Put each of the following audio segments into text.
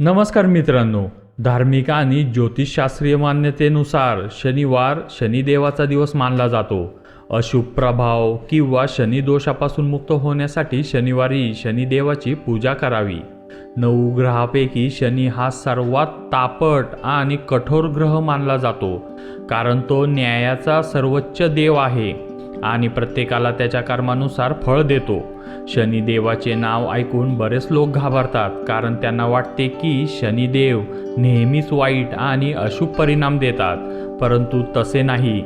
नमस्कार मित्रांनो धार्मिक आणि ज्योतिषशास्त्रीय मान्यतेनुसार शनिवार शनिदेवाचा दिवस मानला जातो. अशुभ प्रभाव किंवा शनिदोषापासून मुक्त होण्यासाठी शनिवारी शनिदेवाची पूजा करावी. नऊ ग्रहापैकी शनी हा सर्वात तापट आणि कठोर ग्रह मानला जातो कारण तो न्यायाचा सर्वोच्च देव आहे. आणि प्रत्येकाला त्याच्या कर्मानुसार फळ देतो. शनिदेवाचे नाव ऐकून बरेच लोक घाबरतात कारण त्यांना वाटते की शनिदेव नेहमीच वाईट आणि अशुभ परिणाम देतात. परंतु तसे नाही.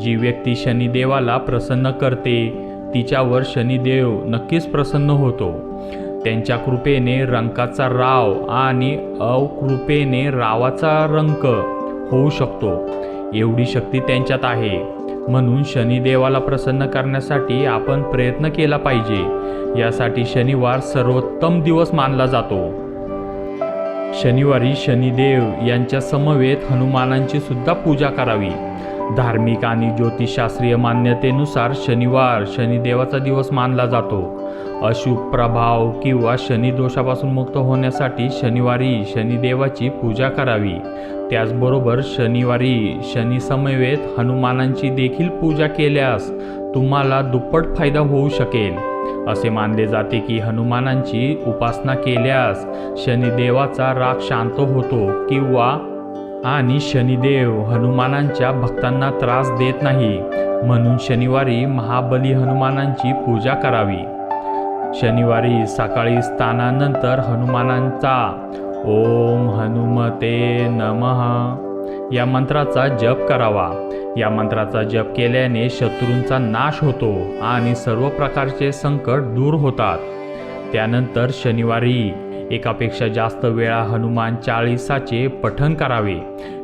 जी व्यक्ती शनिदेवाला प्रसन्न करते तिच्यावर शनिदेव नक्कीच प्रसन्न होतो. त्यांच्या कृपेने रंकाचा राव आणि अकृपेने रावाचा रंक होऊ शकतो. एवढी शक्ती त्यांच्यात आहे. म्हणून शनिदेवाला प्रसन्न करण्यासाठी आपण प्रयत्न केला पाहिजे. यासाठी शनिवार सर्वोत्तम दिवस मानला जातो. शनिवारी शनिदेव यांच्या समवेत हनुमानांची सुद्धा पूजा करावी. धार्मिक आणि ज्योतिषशास्त्रीय मान्यतेनुसार शनिवार शनिदेवाचा दिवस मानला जातो. अशुभ प्रभाव किंवा शनिदोषापासून मुक्त होण्यासाठी शनिवारी शनिदेवाची पूजा करावी. त्याचबरोबर शनिवारी शनिसमवेत हनुमानांची देखील पूजा केल्यास तुम्हाला दुप्पट फायदा होऊ शकेल. असे मानले जाते की हनुमानांची उपासना केल्यास शनिदेवाचा राग शांत होतो किंवा आणि शनिदेव हनुमानांच्या भक्तांना त्रास देत नाही. म्हणून शनिवारी महाबली हनुमानांची पूजा करावी. शनिवारी सकाळी स्नानानंतर हनुमानांचा ओम हनुमते नमः या मंत्राचा जप करावा. या मंत्राचा जप केल्याने शत्रूंचा नाश होतो आणि सर्व प्रकारचे संकट दूर होतात. त्यानंतर शनिवारी एकापेक्षा जास्त वेळा हनुमान चाळीसाचे पठण करावे.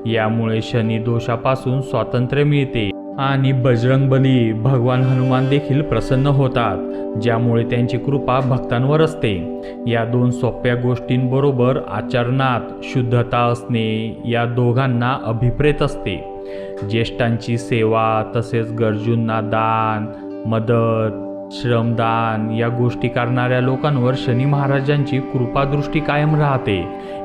यामुळे शनी दोषापासून स्वातंत्र्य मिळते. आणि बजरंगबली भगवान हनुमान देखील प्रसन्न होतात ज्यामुळे त्यांची कृपा भक्तांवर असते. या दोन सोप्या गोष्टींबरोबर आचरणात शुद्धता असणे या दोघांना अभिप्रेत असते. ज्येष्ठांची सेवा तसेच गरजूंना दान मदत श्रमदान या गोष्टी करणाऱ्या लोकांवर शनी महाराजांची कृपादृष्टी कायम राहते.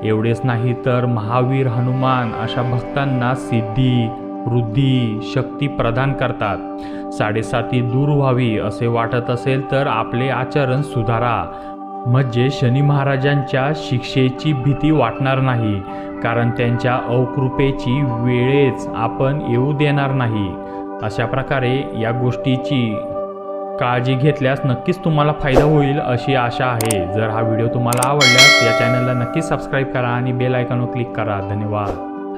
एवढेच नाही तर महावीर हनुमान अशा भक्तांना सिद्धी वृद्धी शक्ती प्रदान करतात. साडेसाती दूर व्हावी असे वाटत असेल तर आपले आचरण सुधारा. म्हणजे शनी महाराजांच्या शिक्षेची भीती वाटणार नाही कारण त्यांच्या अवकृपेची वेळेच आपण येऊ देणार नाही. अशा प्रकारे या गोष्टीची काळजी घेतल्यास नक्कीच तुम्हाला फायदा होईल अशी आशा आहे. जर हा व्हिडिओ तुम्हाला आवडल्यास या चॅनलला नक्कीच सबस्क्राईब करा आणि बेल आयकॉनवर क्लिक करा. धन्यवाद.